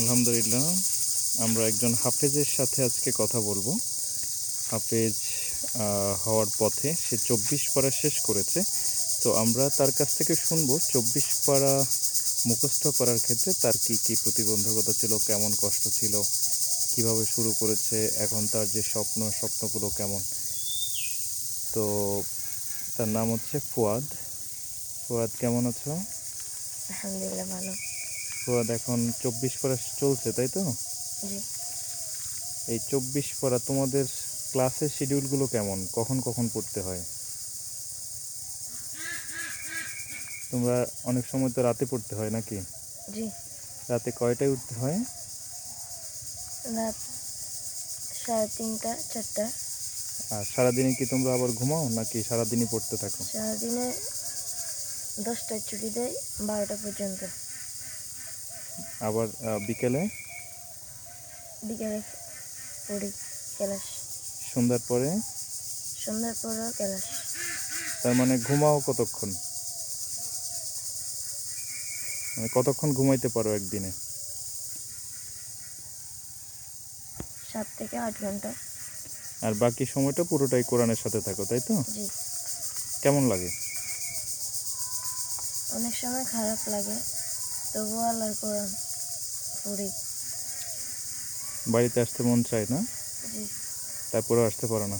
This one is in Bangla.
আলহামদুলিল্লাহ, আমরা একজন হাফেজের সাথে আজকে কথা বলব। হাফেজ হওয়ার পথে সে চব্বিশ পারা শেষ করেছে। তো আমরা তার কাছ থেকে শুনব চব্বিশ পারা মুখস্থ করার ক্ষেত্রে তার কি কি প্রতিবন্ধকতা ছিল, কেমন কষ্ট ছিল, কীভাবে শুরু করেছে, এখন তার যে স্বপ্ন, স্বপ্নগুলো কেমন। তো তার নাম হচ্ছে ফুয়াদ। ফুয়াদ, কেমন আছো? আলহামদুলিল্লাহ, ভালো। ফুয়াদ এখন চব্বিশ পারা চলছে তাই তো? এই চব্বিশ পড়া তোমাদের ক্লাসের শিডিউলগুলো কেমন? কখন কখন পড়তে হয়? তোমরা অনেক সময় তো রাতে পড়তে হয় নাকি? জি। রাতে কয়টায় উঠতে হয়? রাত সাড়ে তিনটা চারটা। আর সারাদিনে কি তোমরা আবার ঘুমাও নাকি সারাদিনই পড়তে থাকো? সারাদিনে দশটায় ছুটি দেয় বারোটা পর্যন্ত। আবার বিকেলে? বিকেলে পড়ি ক্লাস। সন্ধ্যার পরে? সন্ধ্যার পরও ক্লাস। তার মানে ঘুমাও কতক্ষণ? মানে কতক্ষণ ঘুমাইতে পারো একদিনে? সাত থেকে আট ঘণ্টা। আর বাকি সময়টা পুরোটাই কোরআনের সাথে থাকো তাই তো? জি। কেমন লাগে? অনেক সময় খারাপ লাগে। তবুও আল্লাহর কোরআন পড়ি। বাড়িতে আসতে মন চায় না? তারপরে তারপরেও আসতে পারো না?